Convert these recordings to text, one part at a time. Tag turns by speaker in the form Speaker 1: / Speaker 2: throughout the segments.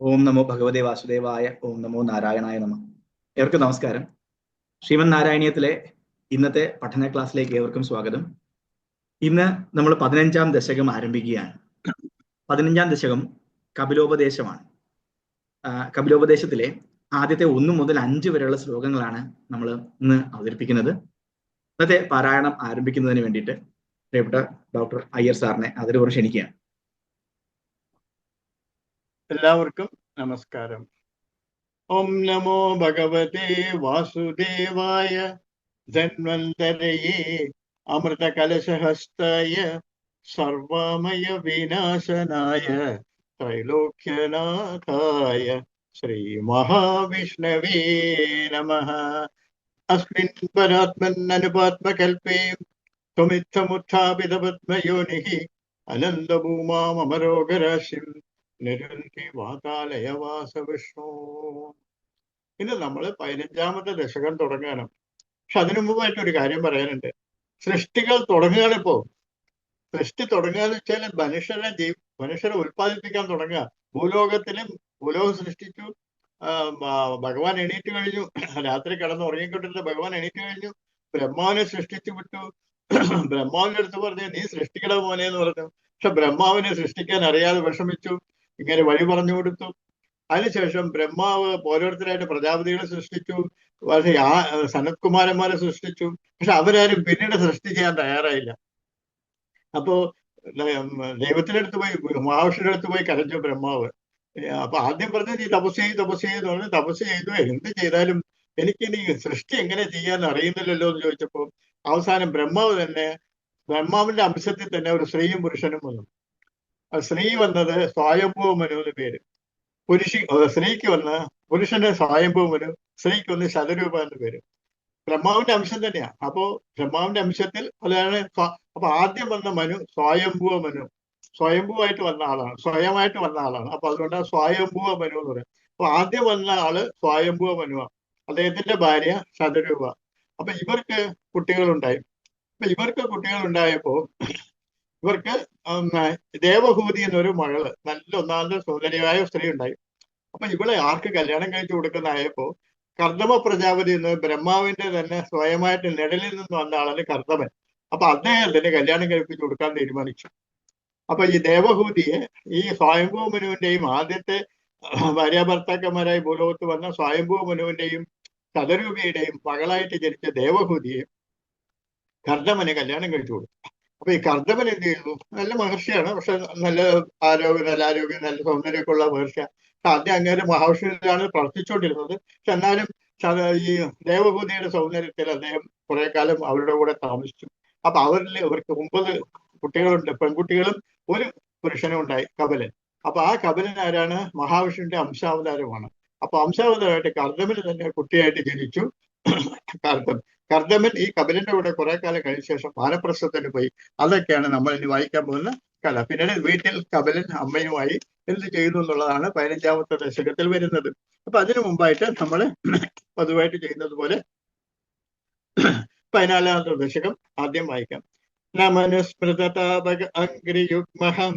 Speaker 1: ഓം നമോ ഭഗവതേ വാസുദേവായ ഓം നമോ നാരായണായ നമ. ഏവർക്കും നമസ്കാരം. ശ്രീമൻ നാരായണീയത്തിലെ ഇന്നത്തെ പഠന ക്ലാസ്സിലേക്ക് ഏവർക്കും സ്വാഗതം. ഇന്ന് നമ്മൾ പതിനഞ്ചാം ദശകം ആരംഭിക്കുകയാണ്. പതിനഞ്ചാം ദശകം കപിലോപദേശമാണ്. കപിലോപദേശത്തിലെ ആദ്യത്തെ ഒന്ന് മുതൽ അഞ്ച് വരെയുള്ള ശ്ലോകങ്ങളാണ് നമ്മൾ ഇന്ന് അവതരിപ്പിക്കുന്നത്. ഇന്നത്തെ പാരായണം ആരംഭിക്കുന്നതിന് വേണ്ടിയിട്ട് പ്രിയപ്പെട്ട ഡോക്ടർ അയ്യർ സാറിനെ അതിലൂടെ ക്ഷണിക്കുകയാണ്.
Speaker 2: എല്ലാവർക്കും നമസ്കാരം. ഓം നമോ ഭഗവതേ വാസുദേവായ ധന്വന്തരയേ അമൃതകലശഹസ്തായ സർവമയ വിനാശനായ ത്രൈലോക്യനാഥായ ശ്രീ മഹാവിഷ്ണവേ നമ. അസ്മിൻ പരാത്മൻ അനുപാത്മകൽപേ ത്വമിത്തമുത്ഥാപിതപത്മയോനിഃ നിരുന്തി വാതാലയവാസ വിഷ്ണു ഇന്ന് നമ്മൾ പതിനഞ്ചാമത്തെ ദശകം തുടങ്ങാനും പക്ഷെ അതിനു മുമ്പായിട്ട് ഒരു കാര്യം പറയാനുണ്ട്. സൃഷ്ടികൾ തുടങ്ങുകയാണ് ഇപ്പോ. സൃഷ്ടി തുടങ്ങുക എന്ന് വെച്ചാൽ ജീ മനുഷ്യരെ ഉൽപ്പാദിപ്പിക്കാൻ തുടങ്ങുക. ഭൂലോകത്തിലും ഭൂലോകം സൃഷ്ടിച്ചു. ഭഗവാൻ എണീറ്റ് കഴിഞ്ഞു. രാത്രി കിടന്ന് ഉറങ്ങിക്കൊണ്ടിരുന്ന ഭഗവാൻ എണീറ്റ് കഴിഞ്ഞു. ബ്രഹ്മാവിനെ സൃഷ്ടിച്ചു വിട്ടു. ബ്രഹ്മാവിന്റെ അടുത്ത് പറഞ്ഞു നീ സൃഷ്ടിക്കട മോനെ എന്ന് പറഞ്ഞു. പക്ഷെ ബ്രഹ്മാവിനെ സൃഷ്ടിക്കാൻ അറിയാതെ വിഷമിച്ചു. ഇങ്ങനെ വഴി പറഞ്ഞു കൊടുത്തു. അതിനുശേഷം ബ്രഹ്മാവ് ഓരോരുത്തരായിട്ട് പ്രജാപതികളെ സൃഷ്ടിച്ചു. പക്ഷെ ആ സനത്കുമാരന്മാരെ സൃഷ്ടിച്ചു. പക്ഷെ അവരാരും പിന്നീട് സൃഷ്ടി ചെയ്യാൻ തയ്യാറായില്ല. അപ്പോ ദൈവത്തിന്റെ അടുത്ത് പോയി മഹാവിഷ്ണുവിന്റെ അടുത്ത് പോയി കരഞ്ഞു ബ്രഹ്മാവ്. അപ്പൊ ആദ്യം പറഞ്ഞത് നീ തപസ് ചെയ്ത് തപസ് ചെയ്തെന്ന് പറഞ്ഞു തപസ് ചെയ്തു. എന്ത് ചെയ്താലും എനിക്ക് ഇനി സൃഷ്ടി എങ്ങനെ ചെയ്യാൻ അറിയുന്നില്ലല്ലോ എന്ന് ചോദിച്ചപ്പോൾ അവസാനം ബ്രഹ്മാവ് തന്നെ ബ്രഹ്മാവിന്റെ അംശത്തിൽ തന്നെ ഒരു സ്ത്രീയും പുരുഷനും വന്നു. സ്ത്രീ വന്നത് സ്വായംഭവ മനുവിന് പേര്. പുരുഷി സ്ത്രീക്ക് വന്ന് പുരുഷന്റെ സ്വായംഭവ മനു സ്ത്രീക്ക് വന്ന് ശതരൂപ എന്ന് പേര്. ബ്രഹ്മാവിന്റെ അംശം തന്നെയാ. അപ്പോ ബ്രഹ്മാവിന്റെ അംശത്തിൽ അതാണ് അപ്പൊ ആദ്യം വന്ന മനു സ്വയംഭുവ മനു. സ്വയംഭുവായിട്ട് വന്ന ആളാണ് സ്വയമായിട്ട് വന്ന ആളാണ്. അപ്പൊ അതുകൊണ്ട് സ്വയംഭുവ മനു എന്ന് പറയും. അപ്പൊ ആദ്യം വന്ന ആൾ സ്വയംഭൂവ മനുവാണ് അദ്ദേഹത്തിന്റെ ഭാര്യ ശതരൂപ അപ്പൊ ഇവർക്ക് കുട്ടികളുണ്ടായി. അപ്പൊ ഇവർക്ക് കുട്ടികൾ ഉണ്ടായപ്പോ ഇവർക്ക് ദേവഭൂതി എന്നൊരു മകൾ നല്ല ഒന്നാമത് സുന്ദരിയായ സ്ത്രീ ഉണ്ടായി. അപ്പൊ ഇവളെ ആർക്ക് കല്യാണം കഴിച്ചു കൊടുക്കുന്നതായപ്പോ കർദമ പ്രജാപതി എന്ന് ബ്രഹ്മാവിന്റെ തന്നെ സ്വയമായിട്ട് നിഴലിൽ നിന്ന് വന്ന ആളാണ് കർദമൻ അപ്പൊ അദ്ദേഹത്തിന് കല്യാണം കഴിപ്പിച്ചു കൊടുക്കാൻ തീരുമാനിച്ചു. അപ്പൊ ഈ ദേവഭൂതിയെ ഈ സ്വയംഭൂ മനുവിന്റെയും ആദ്യത്തെ ഭാര്യാഭർത്താക്കന്മാരായി ഭൂലോകത്ത് വന്ന സ്വയംഭൂ മനുവിന്റെയും ചതരൂപിയുടെയും മകളായിട്ട് ജനിച്ച ദേവഭൂതിയെ കർദമനെ കല്യാണം കഴിച്ചു കൊടുത്തു. അപ്പൊ ഈ കർദ്ദമൻ എന്ത് ചെയ്തു? നല്ല മഹർഷിയാണ്. പക്ഷെ നല്ല ആരോഗ്യം നല്ല ആരോഗ്യം നല്ല സൗന്ദര്യമൊക്കെ ഉള്ള മഹർഷിയാണ്. ആദ്യം അങ്ങേരെ മഹാവിഷ്ണുവിലാണ് പ്രവർത്തിച്ചുകൊണ്ടിരുന്നത് പക്ഷെ എന്നാലും ഈ ദേവഭൂതിയുടെ സൗന്ദര്യത്തിൽ അദ്ദേഹം കുറെ കാലം അവരുടെ കൂടെ താമസിച്ചു. അപ്പൊ അവരിൽ അവർക്ക് ഒമ്പത് കുട്ടികളുണ്ട്. പെൺകുട്ടികളും ഒരു പുരുഷനും ഉണ്ടായി കപലൻ. അപ്പൊ ആ കപലൻ ആരാണ്? മഹാവിഷ്ണുവിന്റെ അംശാവതാരമാണ്. അപ്പൊ അംശാവതാരമായിട്ട് കർദ്ദമന് തന്നെ കുട്ടിയായിട്ട് ജനിച്ചു. കർദം കർദമൻ ഈ കപിലന്റെ കൂടെ കുറെ കാലം കഴിഞ്ഞ ശേഷം വാനപ്രസ്ഥത്തിന് പോയി. അതൊക്കെയാണ് നമ്മൾ ഇനി വായിക്കാൻ പോകുന്ന കഥ. പിന്നീട് വീട്ടിൽ കപിലൻ അമ്മയുമായി എന്ത് ചെയ്യുന്നു എന്നുള്ളതാണ് പതിനഞ്ചാമത്തെ ദശകത്തിൽ വരുന്നത്. അപ്പൊ അതിനു മുമ്പായിട്ട് നമ്മൾ പൊതുവായിട്ട് ചെയ്യുന്നത് പോലെ പതിനാലാമത്തെ ദശകം ആദ്യം വായിക്കാം. നമനുസ്മൃതതാപക അഗ്രിയുഗ്മഹം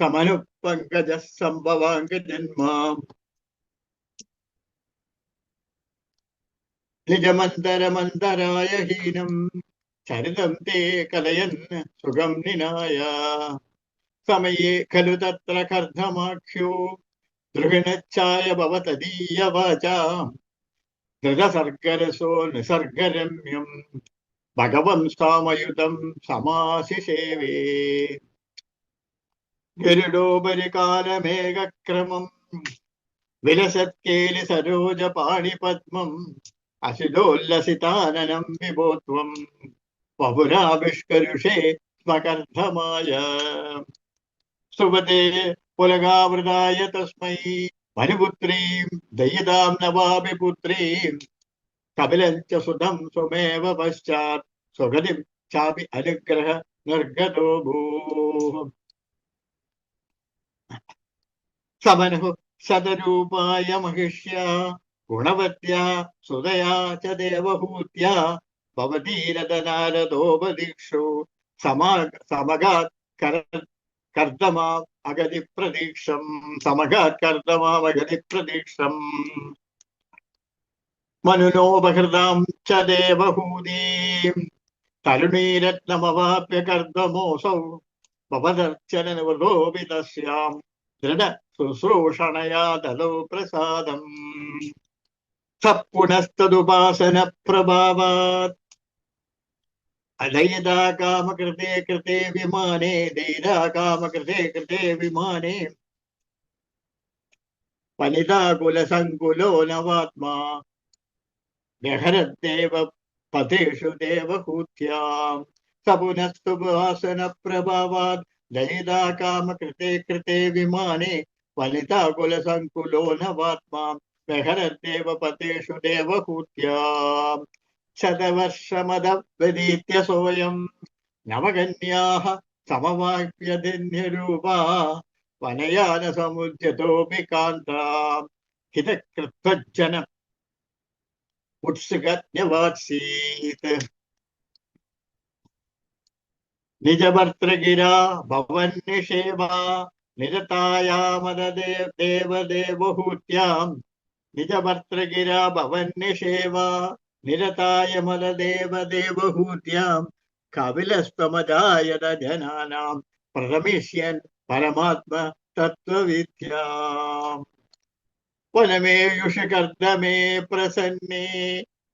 Speaker 2: സമനു പങ്കജ സംഭവാംഗ ജന്മാം നിജമന്തരമന്തരായ ഹീനം ചരിതം തേ കലയൻ സുഖം നിനായ സമയേ ഖലു തത്ര കർദ്ധമാഖ്യോ ദൃഗണച്ഛായ ഭവതദീയ വാചാ ദൃഢസർഗരസോ നിസർഗരമ്യം ഭഗവം സാമയുതം സമാശിഷേവേ ഗരുഡോപരി കാലമേഘക്രമം വിലസത്കേലി സരോജ असिदोल्लसिताननं विभो त्वं बभुराविष्करुषे स्मकर्धमाय सुवते पुलगावृताय तस्मै मनुपुत्रीं, दयितां नवामि पुत्रीं कपिलं च सुधं स्वमेव पश्चात् स्वगतिं चापि अनुग्रह निर्गतो भूः। समनुः सदरूपाय महिष्या ഗുണവത്യ സുതയാ ച ദേവഭൂത്യാ ഭവതീരതനാരദോപദീക്ഷു സമാ സമഗാത് കര കർദ്ദമാം അഗതി പ്രതീക്ഷം സമഗാത് കർദ്ദമാം അഗതി പ്രതീക്ഷം മനുനോപഹൃതാം ച ദേവഹൂതീം തരുണീരത്നമവാപ്യ കർദ്ദമോസൗ ഭവദർച്ചനവൃതോപി തസ്യാം ദൃഢ ശുശ്രൂഷണയാ ദദൗ പ്രസാദം पुनस्तदुपासनप्रभावात् अधैदा काम कृते कृते विमाने देदा काम कृते कृते विमाने। पनिता कुल संकुलो नवात्मा जहरद्देव पतेषु देवहूत्याम्। स पुनस्तु वासनप्रभावात् दयिदा कामकृते कृते विमाने पनिता कुल संकुलो नवात्मा വ്യഹരദ്ദേവ പതേഷു ദേവഹൂത്യാം ശതവർഷമദവദീത്യ സോയം നവകന്യാഹ സമവാപ്യധന്യരൂപാ വനയാന സമുദ്യതോപി കാന്താം ഹിതകൃത്വജ്ജന ഉത്സുകന്യവാസീത് നിജഭർത്തൃഗിരാ ഭവൻ നിരതായാമദേ ദേവദേവഹൂത്യാം നിജഭർത്തൃഗിരാ ഭവന്നിഷേവ നിരതായ മലദേവദേവഹൂത്യാം കപിലസ്ത്വമജായത ജനാനാം. പ്രഥമിഷ്യൻ പരമാത്മ തത്വവിദ്യാം. വനമേയുഷ കർദ്ദമേ പ്രസന്നേ.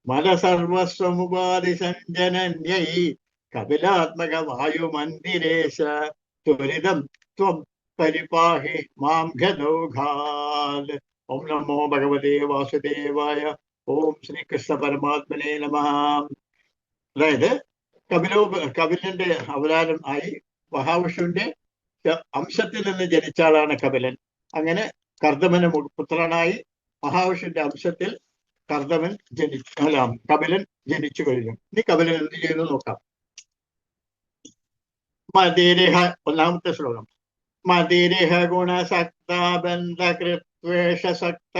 Speaker 2: മലസർവസ്വമുപാധിസഞ്ജനന്യൈ. കപിലാത്മക വായുമന്ദിരേശ ത്വരിതം ത്വം പരിപാഹി മാം ഘനൗഘാൽ ഓം നമോ ഭഗവതേ വാസുദേവായ ഓം ശ്രീകൃഷ്ണ പരമാത്മനെ നമ. അതായത് കപിലോ കപിലന്റെ അവതാരം ആയി മഹാവിഷ്ണുവിന്റെ അംശത്തിൽ നിന്ന് ജനിച്ച ആളാണ് കപിലൻ. അങ്ങനെ കർദമന് പുത്രനായി മഹാവിഷ്ണുവിന്റെ അംശത്തിൽ കർദമൻ ജനിച്ചു അല്ല കപിലൻ ജനിച്ചു കഴിഞ്ഞു. ഇനി കപിലൻ എന്ത് ചെയ്യുന്നു നോക്കാം. മതിരേഹ ഒന്നാമത്തെ ശ്ലോകം. മതിരിഹ ഗുണസക്ത ബന്ധകൃത്വേഷസക്ത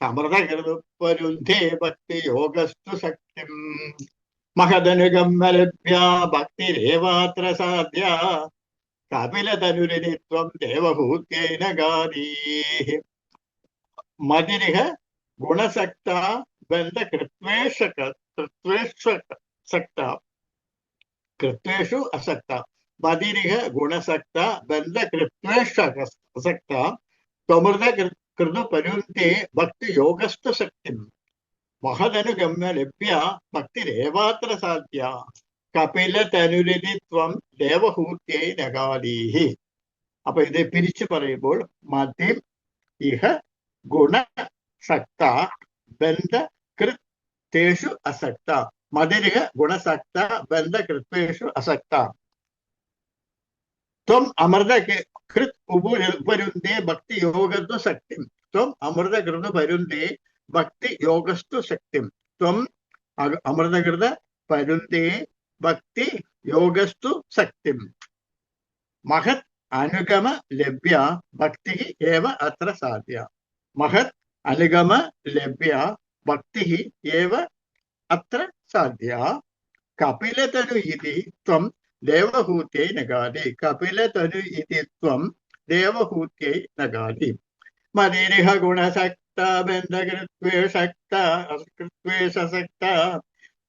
Speaker 2: സമൃതകൃതുപരുന്ധേ ഭക്തി യോഗസ്തു ശക്തിം മഹദനുഗമ്മലഭ്യ ഭക്തിരേവാത്ര സാധ്യ കപിലതനുരനിത്വം ദേവഭൂത്യൈന ഗാദീ മതിരിഹ ഗുണസക്ത ബന്ധകൃത്വേഷ കൃത്വേഷ സക്ത കൃത്വേഷു അസക്ത മതിരിഹ ഗുണസക്ത ബന്ധകൃത്വേഷ അസക്ത ത്വമൃത കൃതുപരുന്തെ ഭക്തി യോഗസ്ഥ ശക്തി മഹദനുഗമ്യ ലഭ്യ ഭക്തിരേവാത്ര സാധ്യ കപില തനുരതിത്വം ദേവഹൂത്യൈ നഗാദീഹി. അപ്പൊ ഇത് പിരിച്ചു പറയുമ്പോൾ മതിം ഇഹ ഗുണ സക്ത ബന്ധ കൃത്തേഷു അസക്ത. മതിരിഹ ഗുണസക്ത ബന്ധ കൃത്വേഷു അസക്ത. ത്വം അമൃത കൃത് ഉപരുന്തേ ഭക്തി യോഗത്വ ശക്തി. ത്വം അമൃതകൃത പരുന്തേ ഭക്തി യോഗസ്തു ശക്തി. ത്വം അമൃതകൃത പരുന്തേ ഭക്തി യോഗസ്തു ശക്തി. മഹത് അനുഗമ ലഭ്യ ഭക്തി ഏവ അത്ര സാധ്യ. മഹത് അനുഗമ ലഭ്യ ഭക്തി ഏവ അത്ര സാധ്യ. കപിലതനു ഇതി ത്വം ദേവഹൂത്യൈ നഗാദി കപിലതനു ഇതി ത്വം ദേവഹൂത്യൈ നഗാദി മതിരിഹ ഗുണസക്ത ബന്ധകൃത്വേഷക്ത ശക്ത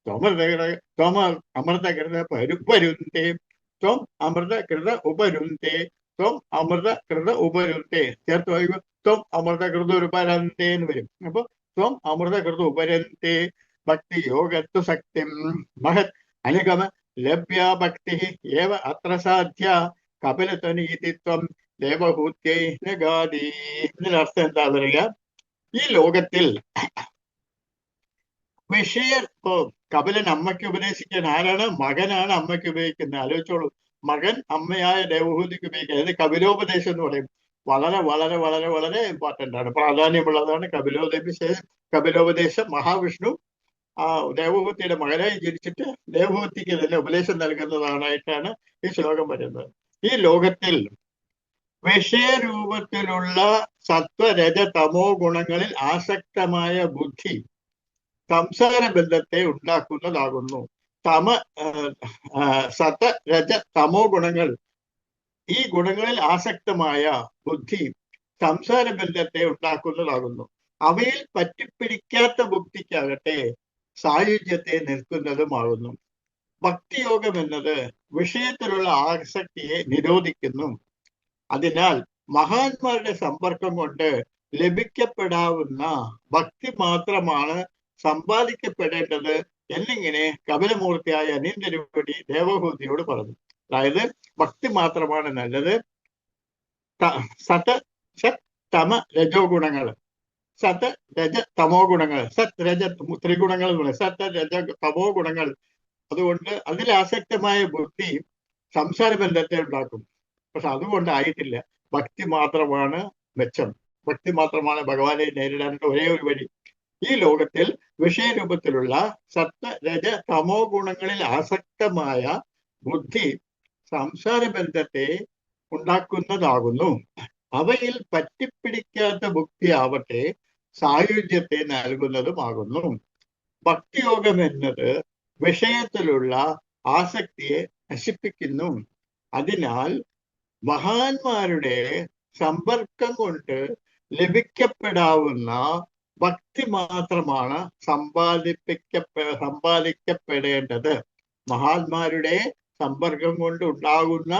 Speaker 2: ത്വമൃതകൃത സശക്ത അമൃതകൃത പരുപരുന്തേ ത്വം അമൃതകൃത ഉപരുന്തേ ത്വം അമൃതകൃത ഉപരുന്തേ ചേർത്ത് വായിക്കും ത്വം അമൃതകൃത ഉപരന്തേ പരന്തേ എന്ന് വരും അപ്പൊ ത്വം അമൃതകൃത ഉപരന്തേ ഭക്തി യോഗത്വ ശക്തി മഹത് അനുഗമ ലഭ്യ ഭക്തി ഏവ അത്ര സാധ്യ കപിലത്വനീതിത്വം ദേവഭൂത്യൈ എന്താ പറയുക ഈ ലോകത്തിൽ വിഷയ കപിലൻ അമ്മയ്ക്ക് ഉപദേശിക്കാൻ ആരാണ്? മകനാണ് അമ്മയ്ക്ക് ഉപയോഗിക്കുന്നത്. ആലോചിച്ചോളൂ. മകൻ അമ്മയായ ദേവഭൂതിക്ക് ഉപയോഗിക്കുക അതായത് കപിലോപദേശം എന്ന് പറയും. വളരെ വളരെ വളരെ വളരെ ഇമ്പോർട്ടന്റ് ആണ്. പ്രാധാന്യമുള്ളതാണ് കപിലോപദേശം. കപിലോപദേശം മഹാവിഷ്ണു ആ ദേവഭൂതിയുടെ മകനായി ജനിച്ചിട്ട് ദേവഭൂതിക്ക് തന്നെ ഉപദേശം നൽകുന്നതാണായിട്ടാണ് ഈ ശ്ലോകം വരുന്നത് ഈ ലോകത്തിൽ വിഷയരൂപത്തിലുള്ള സത്വരജ തമോ ഗുണങ്ങളിൽ ആസക്തമായ ബുദ്ധി സംസാര ബന്ധത്തെ ഉണ്ടാക്കുന്നതാകുന്നു. തമ സത രജ തമോ ഗുണങ്ങൾ ഈ ഗുണങ്ങളിൽ ആസക്തമായ ബുദ്ധി സംസാര ബന്ധത്തെ ഉണ്ടാക്കുന്നതാകുന്നു. അവയിൽ പറ്റിപ്പിടിക്കാത്ത ബുദ്ധിക്കാകട്ടെ സായുജ്യത്തെ നിൽക്കുന്നതുമാകുന്നു ഭക്തിയോഗം എന്നത് വിഷയത്തിലുള്ള ആസക്തിയെ നിരോധിക്കുന്നു. അതിനാൽ മഹാന്മാരുടെ സമ്പർക്കം കൊണ്ട് ലഭിക്കപ്പെടാവുന്ന ഭക്തി മാത്രമാണ് സമ്പാദിക്കപ്പെടേണ്ടത് എന്നിങ്ങനെ കപിലമൂർത്തിയായ അനീന്ദ്രപടി ദേവഭൂതിയോട് പറഞ്ഞു. അതായത് ഭക്തി മാത്രമാണ് നല്ലത്. സത് സത് തമ രജോ ഗുണങ്ങൾ. സത് രജ തമോ ഗുണങ്ങൾ സത് രജ ത്രിഗുണങ്ങൾ. സത് രജ തമോ ഗുണങ്ങൾ. അതുകൊണ്ട് അതിൽ ആസക്തമായ ബുദ്ധി സംസാര ബന്ധത്തെ ഉണ്ടാക്കും. പക്ഷെ അതുകൊണ്ട് ആയിട്ടില്ല. ഭക്തി മാത്രമാണ് മെച്ചം. ഭക്തി മാത്രമാണ് ഭഗവാനെ നേരിടാനുള്ള ഒരേ ഒരു വഴി. ഈ ലോകത്തിൽ വിഷയരൂപത്തിലുള്ള സത്വ രജ തമോ ഗുണങ്ങളിൽ ആസക്തമായ ബുദ്ധി സംസാര ബന്ധത്തെ ഉണ്ടാക്കുന്നതാകുന്നു. അവയിൽ പറ്റിപ്പിടിക്കാത്ത ബുദ്ധി ആവട്ടെ സായുജ്യത്തെ നൽകുന്നതുമാകുന്നു. ഭക്തിയോഗം എന്നത് വിഷയത്തിലുള്ള ആസക്തിയെ നശിപ്പിക്കുന്നു. അതിനാൽ മഹാന്മാരുടെ സമ്പർക്കം കൊണ്ട് ലഭിക്കപ്പെടാവുന്ന ഭക്തി മാത്രമാണ് സമ്പാദിപ്പിക്കപ്പെ സമ്പാദിക്കപ്പെടേണ്ടത്. മഹാന്മാരുടെ സമ്പർക്കം കൊണ്ട് ഉണ്ടാകുന്ന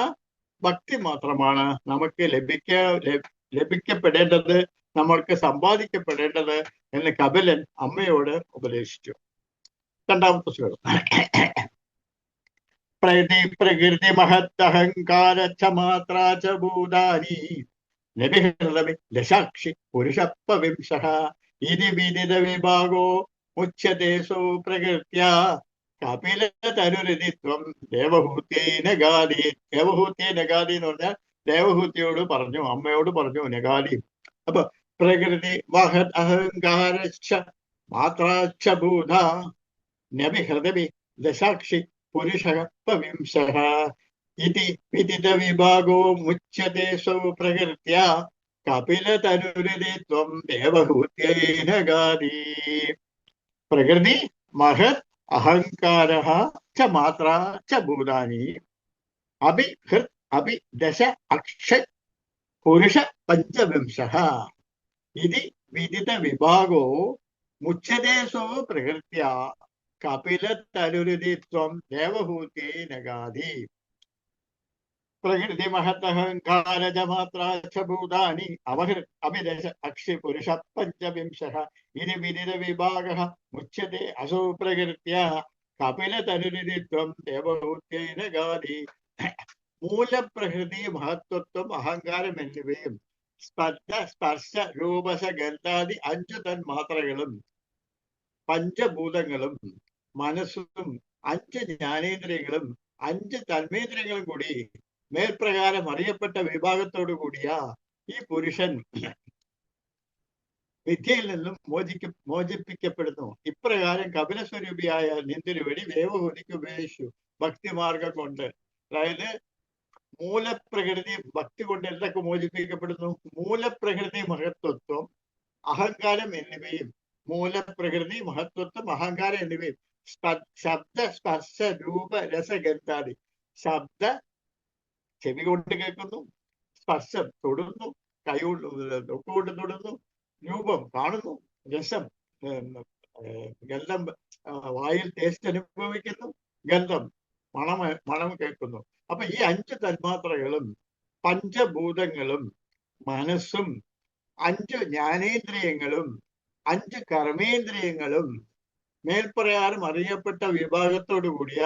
Speaker 2: ഭക്തി മാത്രമാണ് നമുക്ക് ലഭിക്ക ലഭിക്കപ്പെടേണ്ടത്. നമ്മൾക്ക് സമ്പാദിക്കപ്പെടേണ്ടത് എന്ന് കപിലൻ അമ്മയോട് ഉപദേശിച്ചു. രണ്ടാമത്തെ ശ്ലോകം. പ്രതി പ്രകൃതി മഹത്തഹങ്കാര ച മാത്ര ച ഭൂതാനി. നബിഹൃതമി ദശാക്ഷി പുരുഷപ്പവിംശ ഇതി വിദിത വിഭാഗോ ഉച്ചദേശോ പ്രകൃത്യ. കപില തനുരതിത്വം ദേവഹൂത്യേന ഗാദി. ദേവഹൂത്തി നഗാദി എന്ന് പറഞ്ഞാൽ ദേവഹൂത്തിയോട് പറഞ്ഞു അമ്മയോട് പറഞ്ഞു നഗാദി. അപ്പൊ പ്രകൃതി മഹത് അഹങ്കാരശ്ച മാത്രാച്ഛ ഭൂത നബിഹൃതമി ദശാക്ഷി പുരുഷ പവിംശ ഇതി വിദിത വിഭാഗോ മുച്യത്തെ സൗ പ്രകൃത്യ കപില തനുരതിത്വം ദേവഹൂത്യേന ഗാദി പ്രകൃതി മഹത് അഹങ്കാര ച മാത്ര ച ഭൂതാനി അഭി ഹൃത് അഭി ദശ അക്ഷ പുരുഷ പഞ്ചവിംശ ഇതി വിദിത വിഭാഗോ മുച്യത്തെ സോ പ്രകൃത്യ കപില തനുരുതിത്വം ദേവഹൂത്യേ നഗാധി പ്രകൃതി മഹത്തഹങ്കാരജ മാത്രാച്ച ഭൂതാനി അവഹൃ അഭിദശ അക്ഷി പുരുഷ പഞ്ചവിംശ ഇതി വിദിത വിഭാഗ മുച്യത്തെ അസോ പ്രകൃത്യ കപില തനുരുതിത്വം ദേവഹൂത്യേ നഗാധി മൂലപ്രകൃതി മഹത്വത്വം അഹങ്കാരം എന്നിവയും സ്പർശ സ്പർശ രൂപസ ഗന്ധാദി അഞ്ചു തന്മാത്രകളും പഞ്ചഭൂതങ്ങളും മനസ്സും അഞ്ച് ജ്ഞാനേന്ദ്രിയങ്ങളും അഞ്ച് തന്മേന്ദ്രിയങ്ങളും കൂടി മേൽപ്രകാരം അറിയപ്പെട്ട വിഭാഗത്തോടു കൂടിയ ഈ പുരുഷൻ വിദ്യയിൽ നിന്നും മോചിക്ക മോചിപ്പിക്കപ്പെടുന്നു. ഇപ്രകാരം കപിലസ്വരൂപിയായ നിന്തിരുവടി ദേവഹൂതിക്ക് ഉപയോഗിച്ചു ഭക്തിമാർഗം കൊണ്ട്. അതായത് മൂലപ്രകൃതി ഭക്തി കൊണ്ട് എന്തൊക്കെ മോചിപ്പിക്കപ്പെടുന്നു? മൂലപ്രകൃതി മഹത്വത്വം അഹങ്കാരം എന്നിവയും. മൂലപ്രകൃതി മഹത്വത്വം അഹങ്കാരം എന്നിവയും. ശബ്ദ സ്പർശ രൂപ രസഗന്ധാദി ശബ്ദ ചെവി കൊണ്ട് കേൾക്കുന്നു. സ്പർശം തൊടുന്നു. കൈ കൊണ്ട് തൊക്കുകൊണ്ട് തൊടുന്നു. രൂപം കാണുന്നു. രസം ഗന്ധം വായിൽ ടേസ്റ്റ് അനുഭവിക്കുന്നു. ഗന്ധം മണം മണം കേൾക്കുന്നു. അപ്പൊ ഈ അഞ്ച് തന്മാത്രകളും പഞ്ചഭൂതങ്ങളും മനസ്സും അഞ്ച് ജ്ഞാനേന്ദ്രിയങ്ങളും അഞ്ച് കർമ്മേന്ദ്രിയങ്ങളും മേൽപ്രയാരം അറിയപ്പെട്ട വിഭാഗത്തോടു കൂടിയ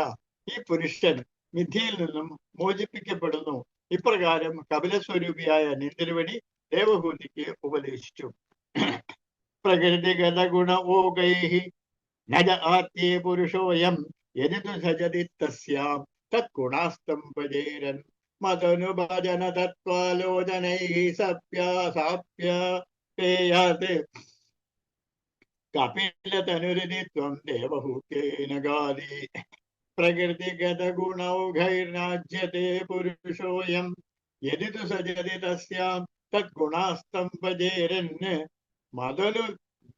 Speaker 2: ഈ പുരുഷൻ മിഥ്യയിൽ നിന്നും മോചിപ്പിക്കപ്പെടുന്നു. ഇപ്രകാരം കപിലസ്വരൂപിയായ നിന്തിരുവടി ദേവഹൂതിക്ക് ഉപദേശിച്ചു. പ്രകൃതിഗത ഗുണവോകൈ നജ ആത്യേ പുരുഷോയം യതിതു സജതി തസ്യാം. തത്ഗുണാസ്തം പജേരൻ മതനുഭജന തത്വാലോചനൈ സപ്യ സാപ്യ പേയാത് കപിലതനുരതിത്വം ദേവഹൂത്യേന ഗാദി പ്രകൃതിഗത ഗുണൗഘൈർനാജ്യത്തെ പുരുഷോയം യതിതു സജതി തസ്യാം തദ്ഗുണാസ്തം പജേരൻ മതനു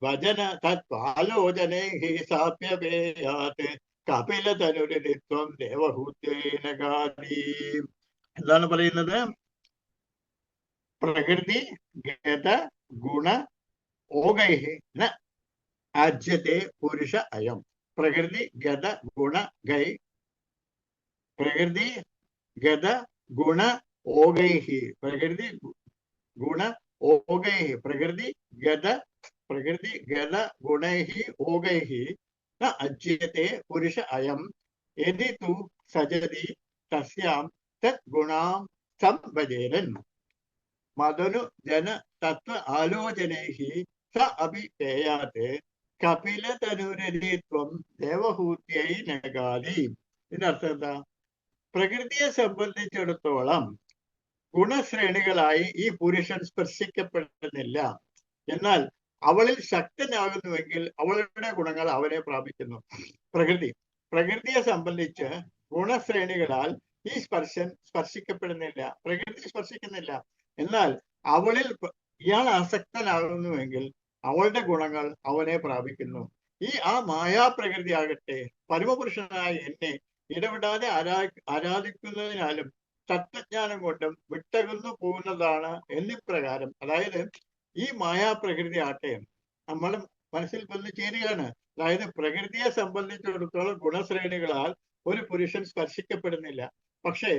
Speaker 2: ഭജന തത്വാലോചനൈ സാപ്യപേയാത് കപിലതനുരതിത്വം ദേവഹൂത്യേന ഗാദി. എന്താണ് പറയുന്നത്? പ്രകൃതി ഗത ഗുണ ഓഗൈന ആജ്യത്തെ പുരുഷ അയം. പ്രകൃതി ഗത ഗുണ ഗൈ. പ്രകൃതി ഗത ഗുണ ഓഗൈഹി പ്രകൃതി ഗുണ ഓഗൈഹി പ്രകൃതി ഗത പ്രകൃതി ഗത ഗുണൈഹി ഓഗൈഹി അജ്യത്തെ പുരുഷ അയം. എതി തു സജതി തസ്യാം തത് ഗുണാം സംഭജേരൻ മദനു ജന തത്വ ആലോചനൈഹി സ അപി പേയാത് കപിലതനുരതിത്വം ദേവഹൂത്യൈ നഗാതി. ഇതിനർത്ഥം എന്താ? പ്രകൃതിയെ സംബന്ധിച്ചിടത്തോളം ഗുണശ്രേണികളായി ഈ പുരുഷൻ സ്പർശിക്കപ്പെടുന്നില്ല. എന്നാൽ അവളിൽ ശക്തനാകുന്നുവെങ്കിൽ അവളുടെ ഗുണങ്ങൾ അവനെ പ്രാപിക്കുന്നു. പ്രകൃതി. പ്രകൃതിയെ സംബന്ധിച്ച് ഗുണശ്രേണികളാൽ ഈ സ്പർശൻ സ്പർശിക്കപ്പെടുന്നില്ല. പ്രകൃതി സ്പർശിക്കുന്നില്ല. എന്നാൽ അവളിൽ ഇയാൾ ആസക്തനാകുന്നുവെങ്കിൽ അവളുടെ ഗുണങ്ങൾ അവനെ പ്രാപിക്കുന്നു. ഈ ആ മായാപ്രകൃതി ആകട്ടെ പരമപുരുഷനായ എന്നെ ഇടപെടാതെ ആരാ ആരാധിക്കുന്നതിനാലും തത്വജ്ഞാനം കൊണ്ടും വിട്ടകന്നു പോകുന്നതാണ് എന്നിപ്രകാരം. അതായത് ഈ മായാപ്രകൃതി ആട്ടെ നമ്മൾ മനസ്സിൽ വന്ന് ചേരുകയാണ്. അതായത് പ്രകൃതിയെ സംബന്ധിച്ചിടത്തോളം ഗുണശ്രേണികളാൽ ഒരു പുരുഷൻ സ്പർശിക്കപ്പെടുന്നില്ല. പക്ഷേ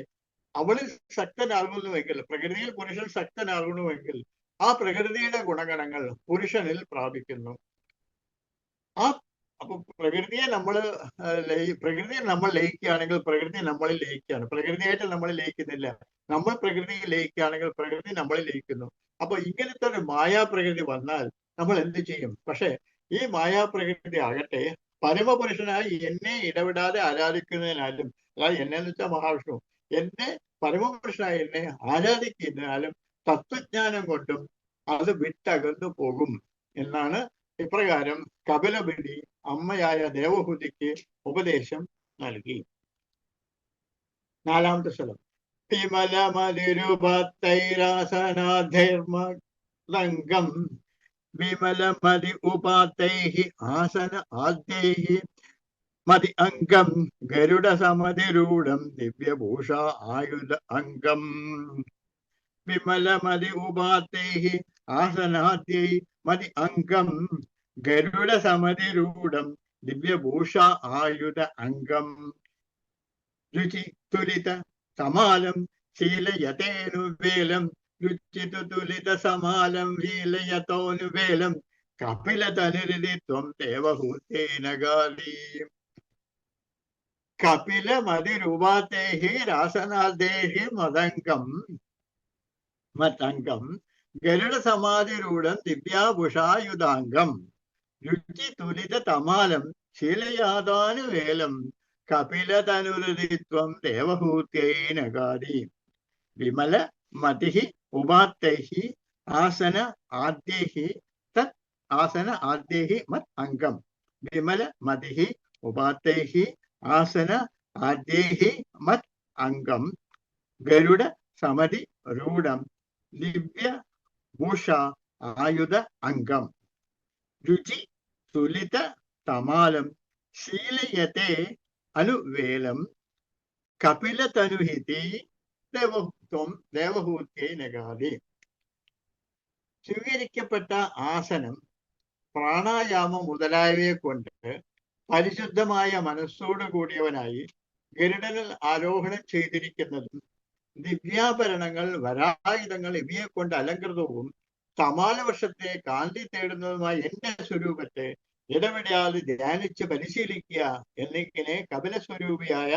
Speaker 2: അവളിൽ ശക്തനാകുന്നുവെങ്കിൽ പ്രകൃതിയിൽ പുരുഷൻ ശക്തനാകുന്നുവെങ്കിൽ ആ പ്രകൃതിയുടെ ഗുണഗണങ്ങൾ പുരുഷനിൽ പ്രാപിക്കുന്നു. ആ അപ്പൊ പ്രകൃതിയെ നമ്മൾ പ്രകൃതിയെ നമ്മൾ ലയിക്കുകയാണെങ്കിൽ പ്രകൃതി നമ്മളിൽ ലയിക്കുകയാണ്. പ്രകൃതിയായിട്ട് നമ്മൾ ലയിക്കുന്നില്ല. നമ്മൾ പ്രകൃതിയിൽ ലയിക്കുകയാണെങ്കിൽ പ്രകൃതി നമ്മളിൽ ലയിക്കുന്നു. അപ്പൊ ഇങ്ങനത്തെ ഒരു മായാപ്രകൃതി വന്നാൽ നമ്മൾ എന്ത് ചെയ്യും? പക്ഷെ ഈ മായാപ്രകൃതി ആകട്ടെ പരമപുരുഷനായി എന്നെ ഇടപെടാതെ ആരാധിക്കുന്നതിനാലും അതായത് എന്നെ എന്ന് വെച്ചാൽ മഹാവിഷ്ണു എന്നെ പരമപുരുഷനായി എന്നെ ആരാധിക്കുന്നതിനാലും തത്വജ്ഞാനം കൊണ്ടും അത് വിട്ടകന്നു പോകും എന്നാണ് ഇപ്രകാരം കപിലബലി അമ്മയായ ദേവഹൂതിക്ക് ഉപദേശം നൽകി. നാലാമത്തെ സ്ഥലം വിമലമതിരുപത്തൈരാസനാധൈർമം വിമലമതി ഉപാത്തൈ ആസന ആദ്യൈ മതി അംഗം. ഗരുഡ സമതിരൂഢം ദിവ്യഭൂഷ ആയുധ അംഗം. വിമലമതി ഉപാത്തൈ ആസനാദ്യൈ മതി അംഗം. ഗരുഡ സമതിരൂഢം ദിവ്യഭൂഷ ആയുധ അംഗം. രുചി തുരിത സമാലം ശീലയതേനുവേലം രുചിതു വീലയതോനുവേലം സമാലം ശീലയതോനുവേലം കപില തനുരിത്വം ദേവഹൂതേന ഗാലി കപില മതിരുപാത്തേഹി രാസനാദേഹി മതംഗം മതംഗം ഗരുഡ സമാധിരൂഢം ദിവ്യാഭുഷായുധാംഗം രുചി തുലിത തമാലം ശീലയാതാനുവേലം කපිලතනුරදිත්වම් දේවහූතයේන ගාදී. විමල මතිහි උභාත්තෙහි ආසන ආද්‍යේහි තත් ආසන ආද්‍යේහි මත් අංගම්. විමල මතිහි උභාත්තෙහි ආසන ආද්‍යේහි මත් අංගම්. ගරුඩ සමදි රූඩම්. ලිව්‍ය භූෂා ආයුධ අංගම්. රුචි සුලිත තමාලම්. ශීලයතේ അനുവേലം കപിലതനുഹിതി ദേവഹൂത്വം ദേവഹൂത്യേ നഗാതി. സ്വീകരിക്കപ്പെട്ട ആസനം പ്രാണായാമം മുതലായവയെ കൊണ്ട് പരിശുദ്ധമായ മനസ്സോട് കൂടിയവനായി ഗരുഡനിൽ ആരോഹണം ചെയ്തിരിക്കുന്നതും ദിവ്യാഭരണങ്ങൾ വരായുധങ്ങൾ ഇവയെ കൊണ്ട് അലങ്കൃതവും തമാല വർഷത്തെ കാന്തി തേടുന്നതുമായ എന്റെ സ്വരൂപത്തെ ഇടപെടാതെ ധ്യാനിച്ച് പരിശീലിക്കുക എന്നിങ്ങനെ കപില സ്വരൂപിയായ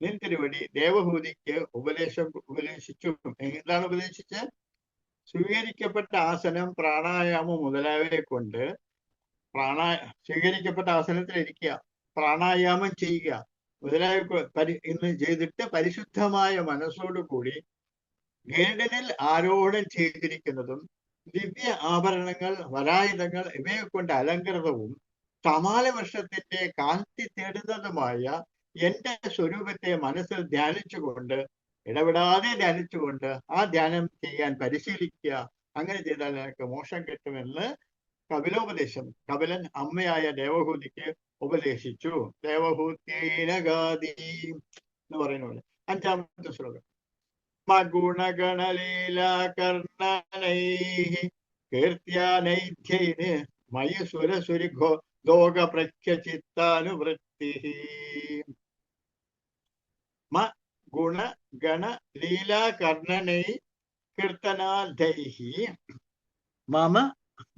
Speaker 2: നിൻ തിരുവടി ദേവഭൂതിക്ക് ഉപദേശം ഉപദേശിച്ചു. എന്താണ് ഉപദേശിച്ച് സ്വീകരിക്കപ്പെട്ട ആസനം പ്രാണായാമം മുതലായവയെ കൊണ്ട് പ്രാണാ സ്വീകരിക്കപ്പെട്ട ആസനത്തിൽ ഇരിക്കുക പ്രാണായാമം ചെയ്യുക. മുതലായ പരി ഇന്ന് ചെയ്തിട്ട് പരിശുദ്ധമായ മനസ്സോടുകൂടി ഗരുഡനിൽ ആരോഹണം ചെയ്തിരിക്കുന്നതും ദിവ്യ ആഭരണങ്ങൾ വരായുധങ്ങൾ ഇവയെ കൊണ്ട് അലങ്കൃതവും സമാല വർഷത്തിന്റെ കാന്തി തേടുന്നതുമായ എന്റെ സ്വരൂപത്തെ മനസ്സിൽ ധ്യാനിച്ചുകൊണ്ട് ഇടപെടാതെ ധ്യാനിച്ചുകൊണ്ട് ആ ധ്യാനം ചെയ്യാൻ പരിശീലിക്കുക അങ്ങനെ ചെയ്താൽ എനിക്ക് മോശം കിട്ടുമെന്ന് കപിലോപദേശം കപിലൻ അമ്മയായ ദേവഹൂതിക്ക് ഉപദേശിച്ചു. ദേവഹൂത്യൈനഗാദി എന്ന് പറയുന്ന പോലെ. അഞ്ചാമത്തെ ശ്ലോകം. മഗുണഗണലീലാകർണനൈ കീർത്തിയാനൈധ്യൈന് മയി സുരസുരിഘോ ലോകപ്രഖ്യചിത്താനുവൃത്തിः മ ഗുണ ഗണ ലീലാകർണനൈ കീർത്തനാഥൈ മമ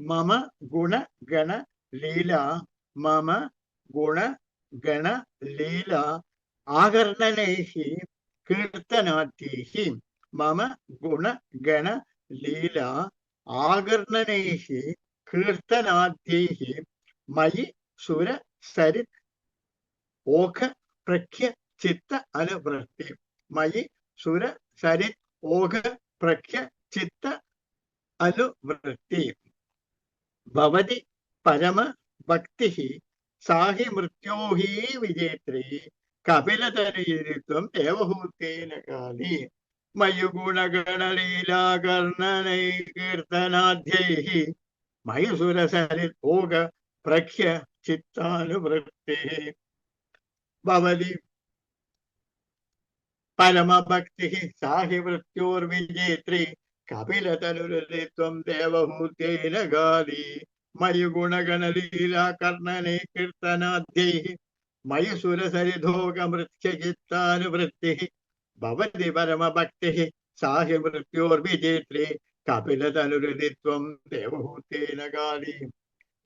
Speaker 2: മമ ഗുണ ഗണ ലീല. മമ ഗുണ ഗണ ലീല. ആകർണനൈः കീർത്തനാദ്യൈः മമ ഗുണ ഗണ ലീല. ആകർണനൈः കീർത്തനാദ്യൈः മയി സുര സരിത് ഓഖ പ്രഖ്യ ചിത്ത അനുവൃത്തി. മയി സുര സരിത് ഓഖ പ്രഖ്യ ചിത്ത അനുവൃത്തി. ഭവതി പരമ ഭക്തി സാഹി മൃത്യോ ഹി വിജേത്രി കപിലതരീത്വം ദേവഭൂതേന കാലി. മയുഗുണഗണലീലാകർണനൈ കീർത്തനാധ്യൈ മയുസുരസരി ഓക പ്രഖ്യ ചിത്താനുവൃത്തി ഭവതി പരമഭക്തി സാഹി മൃത്യോർവിജേത്രി കപിലതനുരലിത്വം ദേവഭൂതേന ഗാലി മയുഗുണഗണലീലാകർണനൈ കീർത്തനാധ്യൈ മയുസുരസരിധോകമൃത്യചിത്താനുവൃത്തി ഭവതി പരമഭക്തി സാഹി മൃത്യോർവിജേത്രി കപിലതനുരലിത്വം ദേവഭൂതേന ഗാലി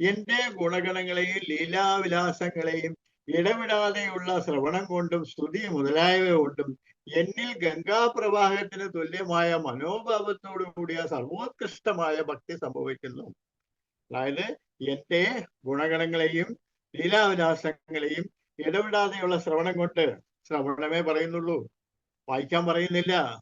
Speaker 2: എന്റെ ഗുണഗണങ്ങളെയും ലീലാവിലാസങ്ങളെയും ഇടവിടാതെയുള്ള ശ്രവണം കൊണ്ടും സ്തുതി മുതലായവ കൊണ്ടും എന്നിൽ ഗംഗാപ്രവാഹത്തിന് തുല്യമായ മനോഭാവത്തോടു കൂടിയ സർവോത്കൃഷ്ടമായ ഭക്തി സംഭവിക്കുന്നു. അതായത് എന്റെ ഗുണഗണങ്ങളെയും ലീലാവിലാസങ്ങളെയും ഇടവിടാതെയുള്ള ശ്രവണം കൊണ്ട് ശ്രവണമേ പറയുന്നുള്ളൂ. വായിക്കാൻ പറയുന്നില്ല.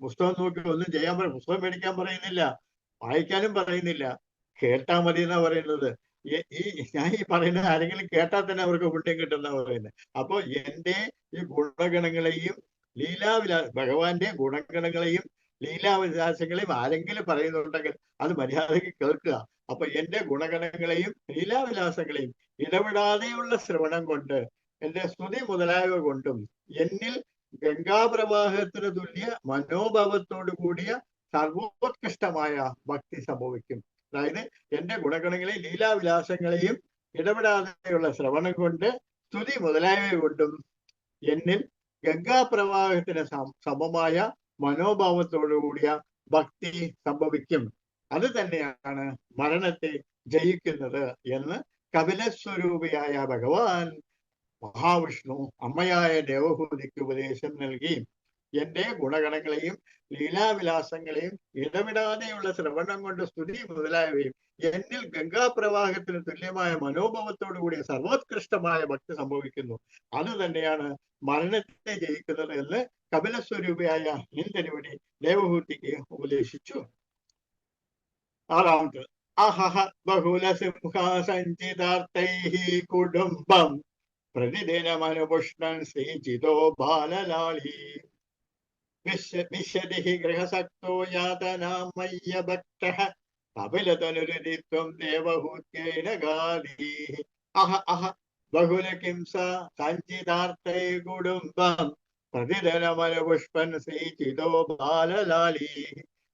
Speaker 2: പുസ്തകം നോക്കി ഒന്നും ചെയ്യാൻ പറ പുസ്തകം മേടിക്കാൻ പറയുന്നില്ല. വായിക്കാനും പറയുന്നില്ല. കേട്ടാ മതി എന്നാ പറയുന്നത്. ഈ ഞാൻ ഈ പറയുന്നത് ആരെങ്കിലും കേട്ടാൽ തന്നെ അവർക്ക് പുണ്യം കിട്ടുന്ന പറയുന്നത് അപ്പൊ എന്റെ ഈ ഗുണഗണങ്ങളെയും ലീലാവിലാ ഭഗവാന്റെ ഗുണഗണങ്ങളെയും ലീലാവിലാസങ്ങളെയും ആരെങ്കിലും പറയുന്നുണ്ടെങ്കിൽ അത് മര്യാദയ്ക്ക് കേൾക്കുക. അപ്പൊ എന്റെ ഗുണഗണങ്ങളെയും ലീലാവിലാസങ്ങളെയും ഇടപെടാതെയുള്ള ശ്രവണം കൊണ്ട് എന്റെ സ്തുതി മുതലായവ കൊണ്ടും എന്നിൽ ഗംഗാപ്രവാഹത്തിന് തുല്യ മനോഭാവത്തോടു കൂടിയ സർവോത്കൃഷ്ടമായ ഭക്തി സംഭവിക്കും. അതായത് എന്റെ ഗുണഗണങ്ങളെയും ലീലാവിലാസങ്ങളെയും ഇടപെടാതെയുള്ള ശ്രവണം കൊണ്ട് സ്തുതി മുതലായവ കൊണ്ടും എന്നിൽ ഗംഗാപ്രവാഹത്തിന് സമമായ മനോഭാവത്തോടു കൂടിയ ഭക്തി സംഭവിക്കും. അത് തന്നെയാണ് മരണത്തെ ജയിക്കുന്നത് എന്ന് കപിലസ്വരൂപിയായ ഭഗവാൻ മഹാവിഷ്ണു അമ്മയായ ദേവഭൂതിക്ക് ഉപദേശം നൽകി. എന്റെ ഗുണഗണങ്ങളെയും ലീലാവിലാസങ്ങളെയും ഇടവിടാതെയുള്ള ശ്രവണം കൊണ്ട് സ്തുതി മുതലായവയും എന്നിൽ ഗംഗാപ്രവാഹത്തിന് തുല്യമായ മനോഭാവത്തോടു കൂടിയ സർവോത്കൃഷ്ടമായ ഭക്തി സംഭവിക്കുന്നു. അത് തന്നെയാണ് മരണത്തെ ജയിക്കുന്നത് എന്ന് കപിലസ്വരൂപിയായ ഹിന്ദനുവിനെ ദേവഭൂതിക്ക് ഉപദേശിച്ചു. ആറാമത് അഹഹ ബഹുല സിംഹാസഞ്ചിതാർത്ഥൈ കുടുംബം പ്രതിദിനമനുപുഷ്ണൻ ശ്രീചിതോ ബാലലാളി. വിശതി ഗൃഹസക്തോ യാതനാമയ്യ ഭക്ത കപിലതനുരതിത്വം ദേവഹൂത്യേന ഗാലി അഹ അഹ ബഹുല കിംസ സഞ്ചിതാർത്ഥൈ കുടുംബം പ്രതിദിനമനുപുഷ്പൻ ശ്രീചിതോ ബാലലാളി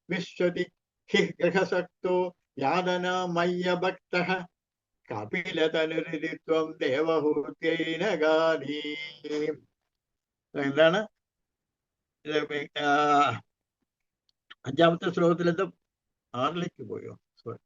Speaker 2: വിശ്വതി ഹി ഗൃഹസക്തോ യാതനാമയ്യ ഭക്ത കപിലതനുരതിത്വം ദേവഹൂത്യേന ഗാലി എന്താണ് അഞ്ചാമത്തെ ശ്ലോകത്തിലെന്തും ആറിലേക്ക് പോയോ? സോറി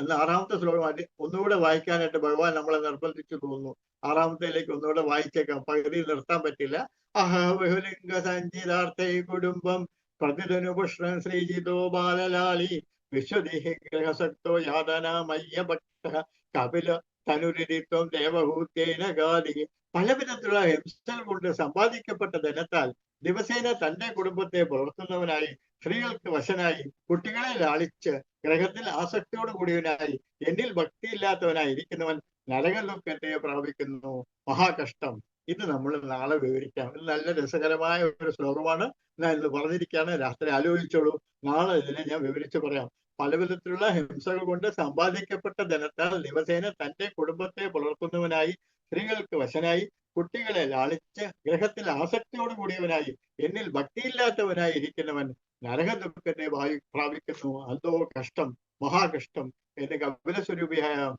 Speaker 2: എന്നാൽ ആറാമത്തെ ശ്ലോകമായിട്ട് ഒന്നുകൂടെ വായിക്കാനായിട്ട് ഭഗവാൻ നമ്മളെ നിർബന്ധിച്ചു തോന്നുന്നു. ആറാമത്തേലേക്ക് ഒന്നുകൂടെ വായിച്ചേക്കാം. പകുതി നിർത്താൻ പറ്റില്ല. അഹബഹുലിംഗ സഞ്ചിതാർത്ഥ കുടുംബം പ്രതിധനുപുഷ്ണൻ ശ്രീജിതോ ബാലലാളി വിശ്വദേഹി ഗ്രഹസക്തോ യാതനാമയ്യ ഭക്ത കപില തനുരിത്വം ദേവഭൂത്യേന ഗാദി പല വിധത്തിലുള്ള ഹിംസകൾ കൊണ്ട് സമ്പാദിക്കപ്പെട്ട ധനത്താൽ ദിവസേന തന്റെ കുടുംബത്തെ പുലർത്തുന്നവനായി സ്ത്രീകൾക്ക് വശനായി കുട്ടികളെ ലാളിച്ച് ഗ്രഹത്തിൽ ആസക്തിയോട് കൂടിയവനായി എന്നിൽ ഭക്തിയില്ലാത്തവനായി ഇരിക്കുന്നവൻ നരകലൊക്കെ പ്രാപിക്കുന്നു. മഹാകഷ്ടം. ഇത് നമ്മൾ നാളെ വിവരിക്കാം. ഇത് നല്ല രസകരമായ ഒരു ശ്ലോകമാണ്. ഞാൻ ഇന്ന് പറഞ്ഞിരിക്കുകയാണ്. രാത്രി ആലോചിച്ചോളൂ. നാളെ ഇതിനെ ഞാൻ വിവരിച്ചു പറയാം. പല വിധത്തിലുള്ള ഹിംസകൾ കൊണ്ട് സമ്പാദിക്കപ്പെട്ട ധനത്താൽ ദിവസേന തന്റെ കുടുംബത്തെ പുലർത്തുന്നവനായി സ്ത്രീകൾക്ക് വശനായി കുട്ടികളെ ലാളിച്ച് ഗ്രഹത്തിൽ ആസക്തിയോട് കൂടിയവനായി എന്നിൽ ഭക്തിയില്ലാത്തവനായി ഇരിക്കുന്നവൻ നരകദുഃഖത്തെ വായു പ്രാപിക്കുന്നു. അതോ കഷ്ടം മഹാകഷ്ടം എന്റെ കപില സ്വരൂപിയായ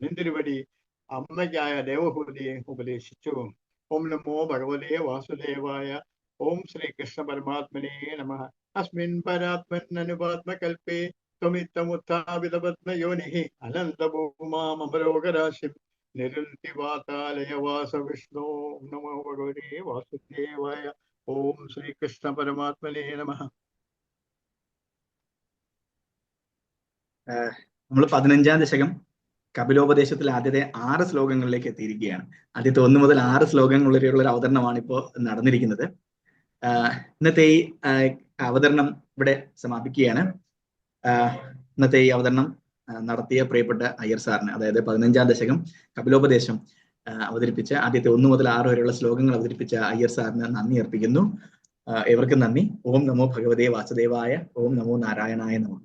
Speaker 2: നിന്തിരുവടി അമ്മയ്ക്കായ ദേവഭൂതിയെ ഉപദേശിച്ചു. ഓം നമോ ഭഗവതേ വാസുദേവായ ഓം ശ്രീ കൃഷ്ണ പരമാത്മനേ നമ. അസ്മിൻ പരാത്മൻ അനുപാത്മകൽപ്പേ ത്വമിത്തമുത്ഥാപിതപത്മയോനിഃ അനന്തഭൂമാമരോഗരാശിം നിരുന്തിവാതാലയവാസ വിഷ്ണു നമോ ഭഗവതേ വാസുദേവായ ഓം ശ്രീകൃഷ്ണ പരമാത്മനേ നമ
Speaker 1: നമ്മൾ പതിനഞ്ചാം ദശകം കപിലോപദേശത്തിൽ ആദ്യത്തെ ആറ് ശ്ലോകങ്ങളിലേക്ക് എത്തിയിരിക്കുകയാണ്. ആദ്യത്തെ ഒന്ന് മുതൽ ആറ് ശ്ലോകങ്ങളിലുള്ള ഒരു അവതരണമാണ് ഇപ്പോൾ നടന്നിരിക്കുന്നത് ഇന്നത്തെ ഈ അവതരണം ഇവിടെ സമാപിക്കുകയാണ്. ഇന്നത്തെ ഈ അവതരണം നടത്തിയ പ്രിയപ്പെട്ട അയ്യർ സാറിന് അതായത് പതിനഞ്ചാം ദശകം കപിലോപദേശം അവതരിപ്പിച്ച ആദ്യത്തെ ഒന്ന് മുതൽ ആറ് വരെയുള്ള ശ്ലോകങ്ങൾ അവതരിപ്പിച്ച അയ്യർ സാറിന് നന്ദി അർപ്പിക്കുന്നു. എവർക്കും നന്ദി. ഓം നമോ ഭഗവതേ വാസുദേവായ ഓം നമോ നാരായണായ നമോ.